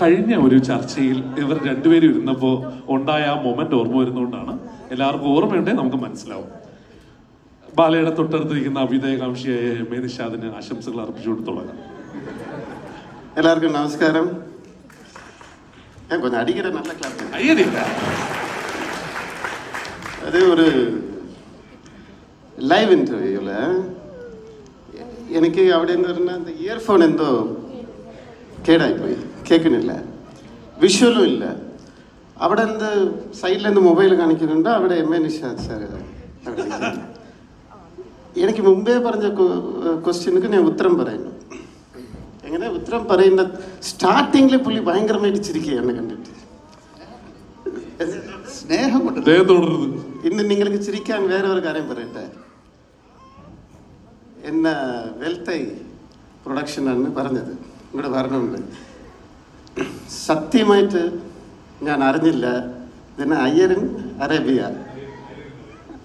കഴിഞ്ഞ ഒരു ചർച്ചയിൽ ഇവർ രണ്ടുപേരും ഇരുന്നപ്പോൾ ഉണ്ടായ ആ മൊമെന്റ് ഓർമ്മ വരുന്നതുകൊണ്ടാണ് എല്ലാവർക്കും ഓർമ്മയുണ്ടെങ്കിൽ നമുക്ക് മനസ്സിലാവും ബാലയുടെ തൊട്ടടുത്തിരിക്കുന്ന അഭ്യുദയകാംക്ഷിയായ എം എ നിഷാദിന് ആശംസകൾ അർപ്പിച്ചുകൊണ്ട് തുടങ്ങാം எல்லாருக்கும் நமஸ்காரம் ஏன் கொஞ்சம் அடிக்கிற நல்ல கிளாப் അയ്യതില്ല அது ஒரு ലൈവ് ഇൻ്റർവ്യൂവിൽ എനിക്ക് അവിടെ നിന്ന് പറഞ്ഞാൽ அந்த ഇയർഫോൺ എന്തോ കേടായിപ്പോയി കേൾക്കുന്നില്ല. വിഷ്വലും ഇല്ല. അവിടെ എന്ത് സൈഡിൽ എന്ത് മൊബൈൽ കാണിക്കുന്നുണ്ട്? അവിടെ എം എ നിഷാദ് സാർ എനിക്ക് മുമ്പേ പറഞ്ഞ ക്വസ്റ്റ്യനുക്ക് ഞാൻ ഉത്തരം പറയുന്നു. എങ്ങനെ? ഉത്തരം പറയുന്ന സ്റ്റാർട്ടിങ്ങിൽ പുള്ളി ഭയങ്കരമായിട്ട് ചിരിക്കുകയാണ് എന്നെ കണ്ടിട്ട്. സ്നേഹം കൊണ്ട്. ഇന്ന് നിങ്ങൾക്ക് ചിരിക്കാൻ വേറെ ഒരു കാര്യം പറയട്ടെ? എന്ന വെൽത്തൈ പ്രൊഡക്ഷൻ ആണ് പറഞ്ഞത്. ഇവിടെ പറഞ്ഞുണ്ട് സത്യമായിട്ട് ഞാൻ അറിഞ്ഞില്ല. ഇതിന് ഇൻ അറേബ്യ.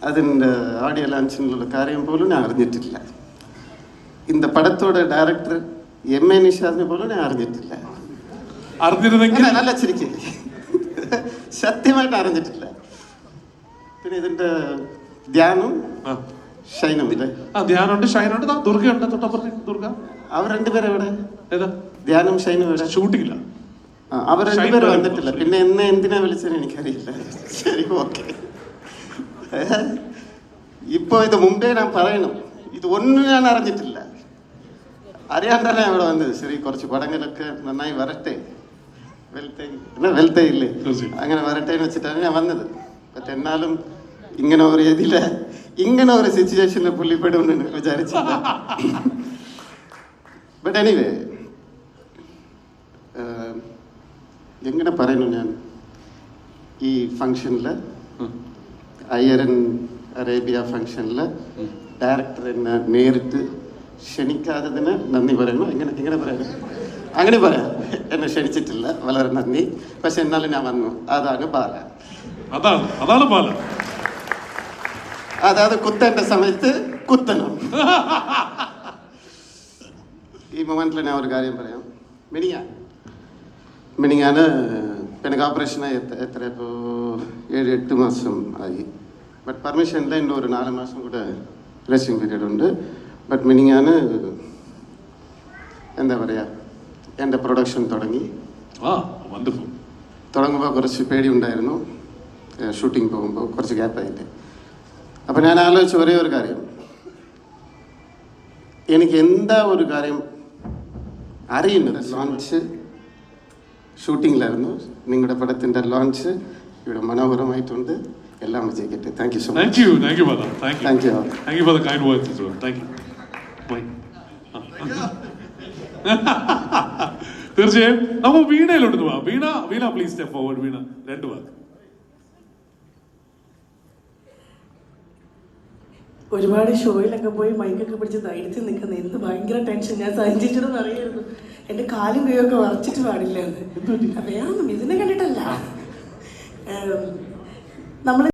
അതിന്റെ ഓഡിയോ ലോഞ്ചിനുള്ള കാര്യം പോലും ഞാൻ അറിഞ്ഞിട്ടില്ല. இந்த പടത്തോടെ ഡയറക്ടർ എം എ നിഷാദിനെ പോലും ഞാൻ അറിഞ്ഞിട്ടില്ല. അറിഞ്ഞിരുന്നെങ്കിൽ നല്ല ചിരിക്കും സത്യമായിട്ട് അറിഞ്ഞിട്ടില്ല. പിന്നെ ഇതിന്റെ ധ്യാനം ഷൈനും ആ ഷൈനുണ്ട്. തൊട്ടപ്പുറത്ത്. അവർ രണ്ടുപേരും എവിടെ? ഷൈനും ഷൂട്ടിങ്ങില്ല അവർ രണ്ടുപേരും. വന്നിട്ടില്ല. പിന്നെ എന്നെ എന്തിനാ വിളിച്ചത് എനിക്കറിയില്ല. ശരി ഓക്കെ. ഇപ്പൊ ഇത് മുമ്പേ ഞാൻ പറയണം. ഇത് ഒന്നും ഞാൻ അറിഞ്ഞിട്ടില്ല. അറിയാണ്ടല്ല ഇവിടെ വന്നത്. ശരി കുറച്ച് പടങ്ങളൊക്കെ നന്നായി വരട്ടെ. വെൽത്തേ വെൽത്തേ ഇല്ലേ. അങ്ങനെ വരട്ടെ എന്ന് വെച്ചിട്ടാണ് ഞാൻ വന്നത്. പക്ഷെ എന്നാലും ഇങ്ങനെ ഒരു ഇതിൽ ഇങ്ങനെ ഒരു സിറ്റുവേഷനിൽ പുള്ളിപ്പെടുമെന്ന് വിചാരിച്ചില്ല. ബട്ട് എനിവേ എങ്ങനെ പറയുന്നു ഞാൻ? ഈ ഫങ്ഷനിൽ അയ്യരൻ അറേബ്യ ഫങ്ഷനിൽ ഡയറക്ടർ എന്നെ നേരിട്ട് ക്ഷണിക്കാത്തതിന് നന്ദി പറയുന്നു. എങ്ങനെ എങ്ങനെ പറയാം അങ്ങനെ പറയാം. എന്നെ ക്ഷണിച്ചിട്ടില്ല. വളരെ നന്ദി. പക്ഷെ എന്നാലും ഞാൻ വന്നു. അതാണ് ബാല അതാണ് അതാണ് ബാല അതായത് കുത്തേണ്ട സമയത്ത് കുത്തണം. ഈ മൊമെന്റിൽ ഞാൻ ഒരു കാര്യം പറയാം. മിനിങ്ങാൻ ഞാൻ എനിക്ക് ഓപ്പറേഷനായി എത്ര ഇപ്പോൾ ഏഴ് എട്ട് മാസം ആയി. ബട്ട് പെർമിഷനിൽ ഇന്നും ഒരു നാല് മാസം കൂടെ റെസ്റ്റിംഗ് പീരീഡ് ഉണ്ട്. ബട്ട് മിനിങ്ങാന് എന്താ പറയുക എന്റെ പ്രൊഡക്ഷൻ തുടങ്ങി. ആ വണ്ടർഫുൾ തുടങ്ങുമ്പോൾ കുറച്ച് പേടി ഉണ്ടായിരുന്നു ഷൂട്ടിംഗ് പോകുമ്പോൾ കുറച്ച് ഗ്യാപ്പായിട്ട് അപ്പം ഞാൻ ആലോചിച്ച ഒരേ ഒരു കാര്യം. എനിക്ക് എന്താ ഒരു കാര്യം അറിയുന്നത് ലോഞ്ച് ഷൂട്ടിങ്ങിലായിരുന്നു. നിങ്ങളുടെ പടത്തിന്റെ ലോഞ്ച് ഇവിടെ മനോഹരമായിട്ടുണ്ട്. എല്ലാം വിജയിക്കട്ടെ. Thank you so much thank you thank you Bala thank you thank you thank you for the kind words thank you bye തീർച്ചയായും നമ്മൾ വീണയിലോട്ട് പോവാം. Veena Veena please step forward Veena. രണ്ട് വാക്ക്. ഒരുപാട് ഷോയിലൊക്കെ പോയി മൈക്കൊക്കെ പിടിച്ച് ധൈര്യത്തിൽ നിൽക്കുന്ന എന്ത് ഭയങ്കര ടെൻഷൻ ഞാൻ സഞ്ചരിച്ചതെന്ന് അറിയായിരുന്നു. എന്റെ കാലും കൈയൊക്കെ വറച്ചിട്ട് പാടില്ല എന്ന് ഇതിനെ കണ്ടിട്ടല്ല. നമ്മൾ